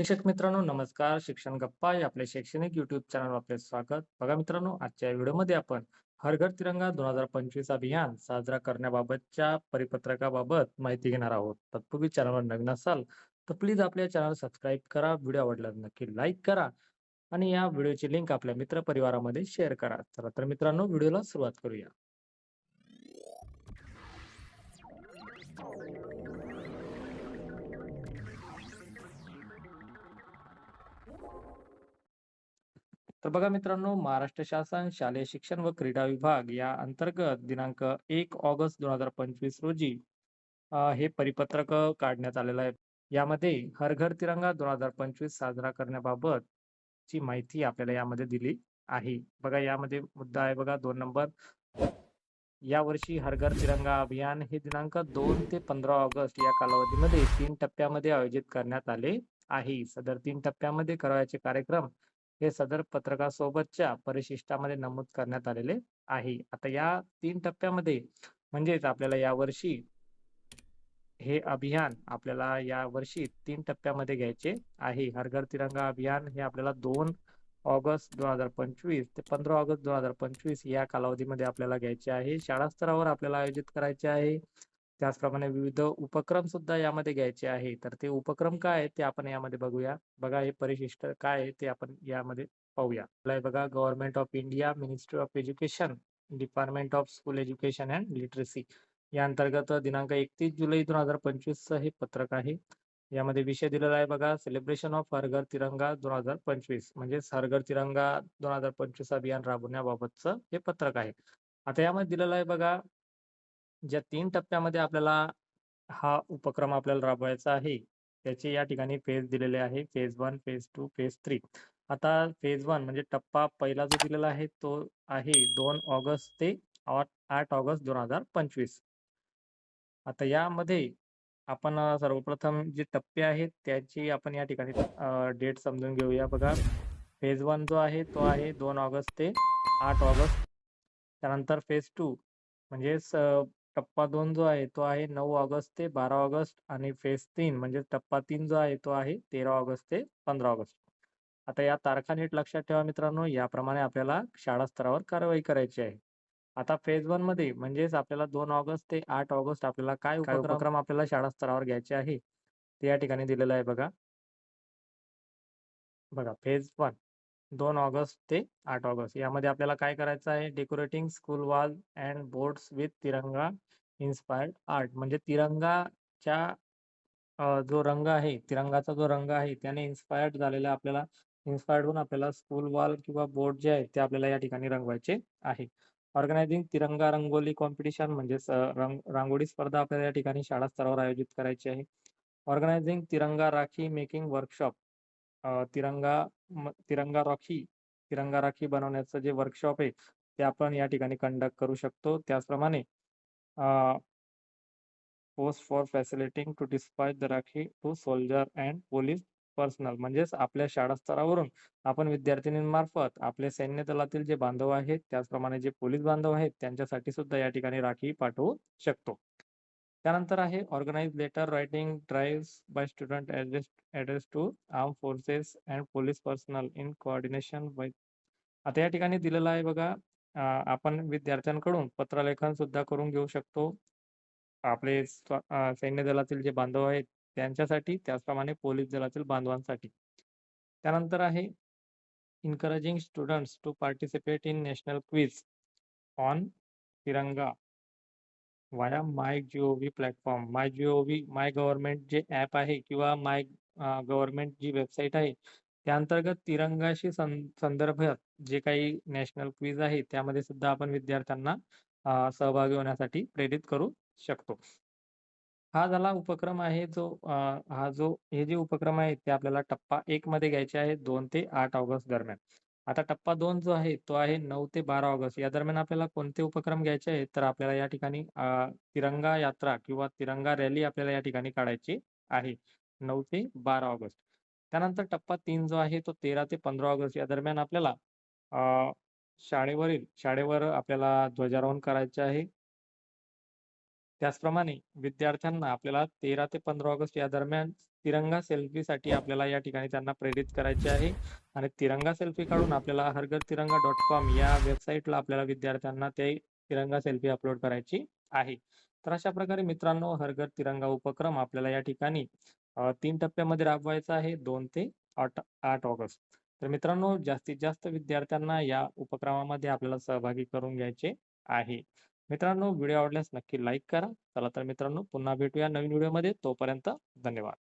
शिक्षक मित्रांनो नमस्कार. शिक्षण गप्पा या आपल्या शैक्षणिक युट्यूब चॅनल आपले स्वागत. बघा मित्रांनो, आजच्या व्हिडिओमध्ये आपण हर घर तिरंगा 2025 अभियान साजरा करण्याबाबतच्या परिपत्रकाबाबत माहिती घेणार आहोत. तत्पूर्वी चॅनलवर नवीन असाल तर प्लीज आपल्या चॅनल सबस्क्राईब करा. व्हिडिओ आवडला नक्की लाईक करा आणि या व्हिडिओची लिंक आपल्या मित्रपरिवारामध्ये शेअर करा. चला तर मित्रांनो व्हिडिओला सुरुवात करूया. तर बघा मित्रांनो, महाराष्ट्र शासन शालेय शिक्षण व क्रीडा विभाग या अंतर्गत दिनांक एक ऑगस्ट 2025 रोजी हे परिपत्रक काढण्यात आलेलं आहे. यामध्ये हर घर तिरंगा 2025 साजरा करण्याबाबत ची माहिती आपल्याला यामध्ये दिली आहे. बघा यामध्ये मुद्दा आहे बघा दोन नंबर. यावर्षी हर घर तिरंगा अभियान हे दिनांक दोन ते 15 ऑगस्ट या कालावधीमध्ये तीन टप्प्यामध्ये आयोजित करण्यात आले आहे. सदर तीन टप्प्यामध्ये करावयाचे कार्यक्रम हे सदर पत्रकासोबतच्या परिशिष्टामध्ये नमूद करण्यात आलेले आहे. आता या तीन टप्प्यामध्ये म्हणजेच आपल्याला यावर्षी हे अभियान आपल्याला या वर्षी तीन टप्प्यामध्ये घ्यायचे आहे. हर घर तिरंगा अभियान हे आपल्याला दोन ऑगस्ट 2025 ते 15 ऑगस्ट 2025 या कालावधीमध्ये आपल्याला घ्यायचे आहे. शाळा स्तरावर आपल्याला आयोजित करायचे आहे. त्याचप्रमाणे विविध उपक्रम सुद्धा यामध्ये घ्यायचे आहे. तर ते उपक्रम काय आहेत ते आपण यामध्ये बघूया. बघा हे परिशिष्ट काय आहे ते आपण यामध्ये पाहूया. बघा government of India, ministry of education, department of school education and literacy या अंतर्गत दिनांक 31 जुलै दोन हजार पंचवीस हे पत्रक आहे. यामध्ये विषय दिलेला आहे बघा सेलिब्रेशन ऑफ हरघर तिरंगा दोन हजार पंचवीस म्हणजेच हरघर तिरंगा दोन तिरंगा 2025 अभियान राबवण्याबाबतचं हे पत्रक आहे. आता यामध्ये दिलेलं आहे बघा ज्या तीन टप्प्यामध्ये आपल्याला हा उपक्रम आपल्याला राबवायचा आहे, त्याचे या ठिकाणी फेज दिलेले आहे. Phase one phase two phase three आता फेज वन म्हणजे टप्पा पहिला जो दिलेला आहे तो आहे दोन ऑगस्ट ते आठ ऑगस्ट 2025. आता यामध्ये आपण सर्वप्रथम जे टप्पे आहेत त्याची आपण या ठिकाणी डेट समजून घेऊया बघा. फेज वन जो आहे तो आहे दोन ऑगस्ट ते आठ ऑगस्ट. त्यानंतर फेज टू म्हणजेच टप्पा 2 जो आहे तो आहे 9 ऑगस्ट ते 12 ऑगस्ट आणि फेज 3 म्हणजे टप्पा 3 जो आहे तो आहे 13 ऑगस्ट ते 15 ऑगस्ट. आता या तारखा नीट लक्षात ठेवा मित्रांनो. याप्रमाणे आपल्याला शाळा स्तरावर कारवाई करायची आहे. आता फेज 1 मध्ये म्हणजेच आपल्याला 2 ऑगस्ट ते 8 ऑगस्ट आपल्याला काय उपक्रम आपल्याला शाळा स्तरावर घ्यायचे आहे, ते या ठिकाणी दिलेलं आहे बघा. बघा फेज 1 दोन ऑगस्ट ते आठ ऑगस्ट यामध्ये आपल्याला काय करायचं आहे decorating school wall and boards with Tiranga inspired art म्हणजे तिरंगाच्या जो रंग आहे, तिरंगाचा जो रंग आहे त्याने इन्स्पायर्ड झालेला आपल्याला इन्स्पायर्ड होऊन आपल्याला स्कूल वॉल किंवा बोर्ड जे आहेत ते आपल्याला या ठिकाणी रंगवायचे आहे. ऑर्गनायझिंग तिरंगा रंगोली कॉम्पिटिशन म्हणजेच रंग रांगोळी स्पर्धा आपल्याला या ठिकाणी शाळा स्तरावर आयोजित करायची आहे. ऑर्गनायझिंग तिरंगा राखी मेकिंग वर्कशॉप अ, तिरंगा म तिरंगा राखी तिरंगा राखी बनवण्याचं जे वर्कशॉप आहे, ते आपण या ठिकाणी कंडक्ट करू शकतो. त्याचप्रमाणे a post for facilitating to dispatch the rakhi to soldier and police personnel म्हणजेच आपल्या शाळा स्तरावरून आपण विद्यार्थिनींमार्फत आपले सैन्य दलातील जे बांधव आहेत, त्याचप्रमाणे जे पोलीस बांधव आहेत, त्यांच्यासाठी सुद्धा या ठिकाणी राखी पाठवू शकतो. त्यानंतर आहे organise letter writing drives by student address address to arm forces and police personnel in coordination by आता या ठिकाणी दिलेलं आहे बघा आपण विद्यार्थ्यांकडून पत्रलेखन सुद्धा करून घेऊ शकतो. आपले सैन्य दलातील जे बांधव आहेत त्यांच्यासाठी, त्याचप्रमाणे पोलीस दलातील बांधवांसाठी. त्यानंतर आहे encouraging students to participate in national quiz on Tiranga via my G O V platform. My G O V, my government जे ॲप आहे किंवा माय गव्हर्नमेंट जी वेबसाईट आहे, त्या अंतर्गत तिरंगाशी सं संदर्भात जे काही नॅशनल क्विज आहे, त्यामध्ये सुद्धा आपण विद्यार्थ्यांना सहभागी होण्यासाठी प्रेरित करू शकतो. हा झाला उपक्रम आहे जो हा जो हे जे उपक्रम आहे ते आपल्याला टप्पा एक मध्ये घ्यायचे आहेत दोन ते आठ ऑगस्ट दरम्यान. आता टप्पा दोन जो आहे तो आहे नऊ ते 12 ऑगस्ट या दरम्यान आपल्याला कोणते उपक्रम घ्यायचे आहेत, तर आपल्याला या ठिकाणी तिरंगा यात्रा किंवा तिरंगा रॅली आपल्याला या ठिकाणी काढायची आहे नऊ ते 12 ऑगस्ट. त्यानंतर टप्पा तीन जो आहे तो 13 ते 15 ऑगस्ट या दरम्यान आपल्याला शाळेवरील शाळेवर आपल्याला ध्वजारोहण करायचे आहे. त्याचप्रमाणे विद्यार्थ्यांना आपल्याला 13 ते 15 ऑगस्ट या दरम्यान तिरंगा सेल्फीसाठी आपल्याला या ठिकाणी त्यांना प्रेरित करायचे आहे आणि तिरंगा सेल्फी काढून आपल्याला हरगर तिरंगा डॉट कॉम या वेबसाईटला आपल्याला विद्यार्थ्यांना ते तिरंगा सेल्फी अपलोड करायची आहे. तर अशा प्रकारे मित्रांनो हर घर तिरंगा उपक्रम आपल्याला या ठिकाणी तीन टप्प्यामध्ये राबवायचा आहे दोन ते 8 8 ऑगस्ट. तर मित्रांनो जास्तीत जास्त विद्यार्थ्यांना या उपक्रमामध्ये आपल्याला सहभागी करून घ्यायचे आहे. मित्रांनो व्हिडिओ आवडल्यास नक्की लाईक करा. चला तर मित्रांनो पुन्हा भेटूया नवीन व्हिडिओमध्ये. तोपर्यंत धन्यवाद.